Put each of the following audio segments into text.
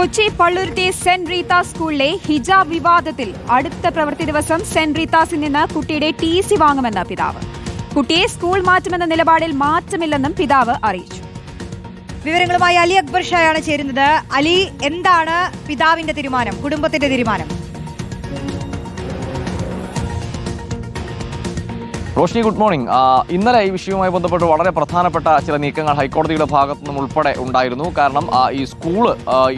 Kochi Palluruthy saint Reetha സ്കൂളിലെ ഹിജാബ് വിവാദത്തിൽ അടുത്ത പ്രവൃത്തി ദിവസം സെന്റ് റീത്താസിൽ നിന്ന് കുട്ടിയുടെ ടി സി വാങ്ങുമെന്ന് പിതാവ്. കുട്ടിയെ സ്കൂൾ മാറ്റുമെന്ന നിലപാടിൽ മാറ്റമില്ലെന്നും പിതാവ് അറിയിച്ചു. വിവരങ്ങളുമായി അലി അക്ബർ ഷായാണ് ചേരുന്നത്. അലി എന്താണ് പിതാവിന്റെ തീരുമാനം? കുടുംബത്തിന്റെ തീരുമാനം? Roshni good morning. ഇന്നലെ ഈ വിഷയവുമായി ബന്ധപ്പെട്ട് വളരെ പ്രധാനപ്പെട്ട ചില നീക്കങ്ങൾ ഹൈക്കോടതിയുടെ ഭാഗത്തു നിന്നും ഉൾപ്പെടെ ഉണ്ടായിരുന്നു. കാരണം ഈ സ്കൂൾ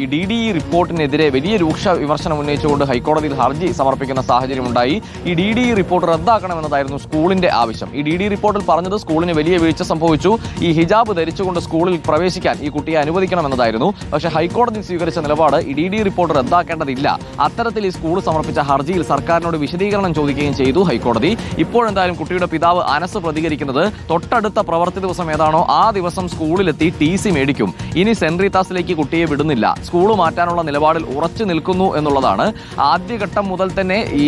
ഈ ഡി ഡി ഇ റിപ്പോർട്ടിനെതിരെ വലിയ രൂക്ഷ വിമർശനം ഉന്നയിച്ചുകൊണ്ട് ഹൈക്കോടതിയിൽ ഹർജി സമർപ്പിക്കുന്ന സാഹചര്യം ഉണ്ടായി ഈ ഡി ഡി ഇ റിപ്പോർട്ട് റദ്ദാക്കണമെന്നതായിരുന്നു സ്കൂളിന്റെ ആവശ്യം. ഈ ഡി ഡി റിപ്പോർട്ടിൽ പറഞ്ഞത് സ്കൂളിന് വലിയ വീഴ്ച സംഭവിച്ചു. ഈ ഹിജാബ് ധരിച്ചുകൊണ്ട് സ്കൂളിൽ പ്രവേശിക്കാൻ ഈ കുട്ടിയെ അനുവദിക്കണമെന്നതായിരുന്നു. പക്ഷേ ഹൈക്കോടതി സ്വീകരിച്ച നിലപാട് ഈ ഡി ഡി റിപ്പോർട്ട് റദ്ദാക്കേണ്ടതില്ല. അത്തരത്തിൽ ഈ സ്കൂൾ സമർപ്പിച്ച ഹർജിയിൽ സർക്കാരിനോട് വിശദീകരണം ചോദിക്കുകയും ചെയ്തു ഹൈക്കോടതി. ഇപ്പോഴെന്തായാലും കുട്ടിയുടെ പിതാവ് അനസ് പ്രതികരിക്കുന്നത് തൊട്ടടുത്ത പ്രവൃത്തി ദിവസം ഏതാണോ ആ ദിവസം സ്കൂളിലെത്തി ടി സി മേടിക്കും. ഇനി സെന്റ് റീതാസിലേക്ക് കുട്ടിയെ വിടുന്നില്ല. സ്കൂൾ മാറ്റാനുള്ള നിലപാടിൽ ഉറച്ചു നിൽക്കുന്നു എന്നുള്ളതാണ്. ആദ്യഘട്ടം മുതൽ തന്നെ ഈ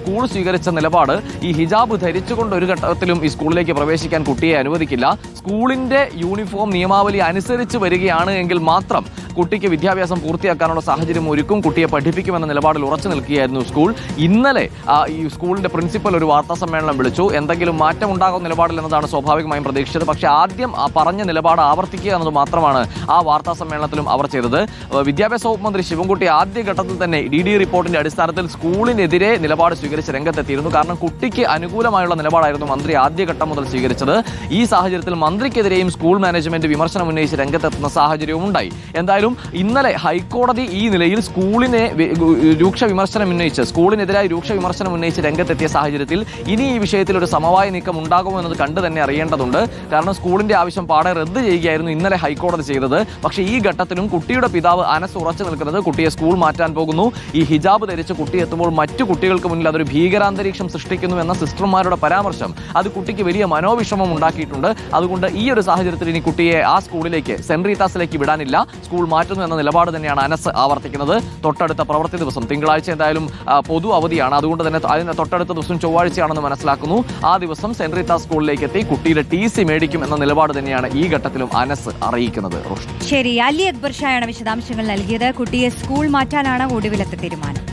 സ്കൂൾ സ്വീകരിച്ച നിലപാട് ഈ ഹിജാബ് ധരിച്ചുകൊണ്ട് ഒരു ഘട്ടത്തിലും ഈ സ്കൂളിലേക്ക് പ്രവേശിക്കാൻ കുട്ടിയെ അനുവദിക്കില്ല. സ്കൂളിന്റെ യൂണിഫോം നിയമാവലി അനുസരിച്ച് വരികയാണ് എങ്കിൽ മാത്രം കുട്ടിക്ക് വിദ്യാഭ്യാസം പൂർത്തിയാക്കാനുള്ള സാഹചര്യം ഒരുക്കും. കുട്ടിയെ പഠിപ്പിക്കുമെന്ന നിലപാടിൽ ഉറച്ചു നിൽക്കുകയായിരുന്നു സ്കൂൾ. ഇന്നലെ ഈ സ്കൂളിന്റെ പ്രിൻസിപ്പൽ ഒരു വാർത്താ സമ്മേളനം വിളിച്ചു. എന്തെങ്കിലും മാറ്റം ഉണ്ടാകുന്ന നിലപാടിൽ എന്നതാണ് സ്വാഭാവികമായും പ്രതീക്ഷിച്ചത്. പക്ഷേ ആദ്യം പറഞ്ഞ നിലപാട് ആവർത്തിക്കുക എന്നത് മാത്രമാണ് ആ വാർത്താ സമ്മേളനത്തിലും അവർ ചെയ്തത്. വിദ്യാഭ്യാസ വകുപ്പ് മന്ത്രി ശിവൻകുട്ടി ആദ്യഘട്ടത്തിൽ തന്നെ ഡി ഡി റിപ്പോർട്ടിന്റെ അടിസ്ഥാനത്തിൽ സ്കൂളിനെതിരെ നിലപാട് സ്വീകരിച്ച് രംഗത്തെത്തിയിരുന്നു. കാരണം കുട്ടിക്ക് അനുകൂലമായുള്ള നിലപാടായിരുന്നു മന്ത്രി ആദ്യഘട്ടം മുതൽ സ്വീകരിച്ചത്. ഈ സാഹചര്യത്തിൽ മന്ത്രിക്കെതിരെയും സ്കൂൾ മാനേജ്മെന്റ് വിമർശനം ഉന്നയിച്ച് രംഗത്തെത്തുന്ന സാഹചര്യവും ഉണ്ടായി. എന്തായാലും ഇന്നലെ ഹൈക്കോടതി ഈ നിലയിൽ സ്കൂളിനെ രൂക്ഷ വിമർശനം ഉന്നയിച്ച് സ്കൂളിനെതിരായി രൂക്ഷ വിമർശനം ഉന്നയിച്ച് രംഗത്തെത്തിയ സാഹചര്യത്തിൽ ഇനി ഈ വിഷയത്തിൽ ഒരു സമവായ നീക്കം ഉണ്ടാകുമോ എന്നത് കണ്ടു തന്നെ അറിയേണ്ടതുണ്ട്. കാരണം സ്കൂളിന്റെ ആവശ്യം പാടെ റദ്ദ് ചെയ്യുകയായിരുന്നു ഇന്നലെ ഹൈക്കോടതി ചെയ്തത്. പക്ഷേ ഈ ഘട്ടത്തിലും കുട്ടിയുടെ പിതാവ് അനസ് ഉറച്ചു നിൽക്കുന്നത് കുട്ടിയെ സ്കൂൾ മാറ്റാൻ പോകുന്നു. ഈ ഹിജാബ് ധരിച്ച് കുട്ടി എത്തുമ്പോൾ മറ്റു കുട്ടികൾക്ക് മുന്നിൽ അതൊരു ഭീകരാന്തരീക്ഷം സൃഷ്ടിക്കുന്നു എന്ന സിസ്റ്റർമാരുടെ പരാമർശം. അത് കുട്ടിക്ക് വലിയ മനോവിഷമം ഉണ്ടാക്കിയിട്ടുണ്ട്. അതുകൊണ്ട് ഈ ഒരു സാഹചര്യത്തിൽ ഇനി കുട്ടിയെ ആ സ്കൂളിലേക്ക് സെന്റ് വിടാനില്ല. സ്കൂൾ മാറ്റുന്നു എന്ന നിലപാട് തന്നെയാണ് അനസ് ആവർത്തിക്കുന്നത്. തൊട്ടടുത്ത പ്രവൃത്തി ദിവസം തിങ്കളാഴ്ച എന്തായാലും പൊതു അവധിയാണ്. അതുകൊണ്ട് തന്നെ അതിന് തൊട്ടടുത്ത ദിവസം ചൊവ്വാഴ്ചയാണെന്ന് മനസ്സിലാക്കുന്നു. ആ ദിവസം സെന്റ് റീത്ത സ്കൂളിലേക്ക് എത്തി കുട്ടിയുടെ ടി സി മേടിക്കും എന്ന നിലപാട് തന്നെയാണ് ഈ ഘട്ടത്തിലും അനസ് അറിയിക്കുന്നത് ശരി അലി അക്ബർ ഷായാണ് വിശദാംശങ്ങൾ നൽകിയത്. കുട്ടിയെ സ്കൂൾ മാറ്റാനാണ് ഒടുവിലത്തെ തീരുമാനം.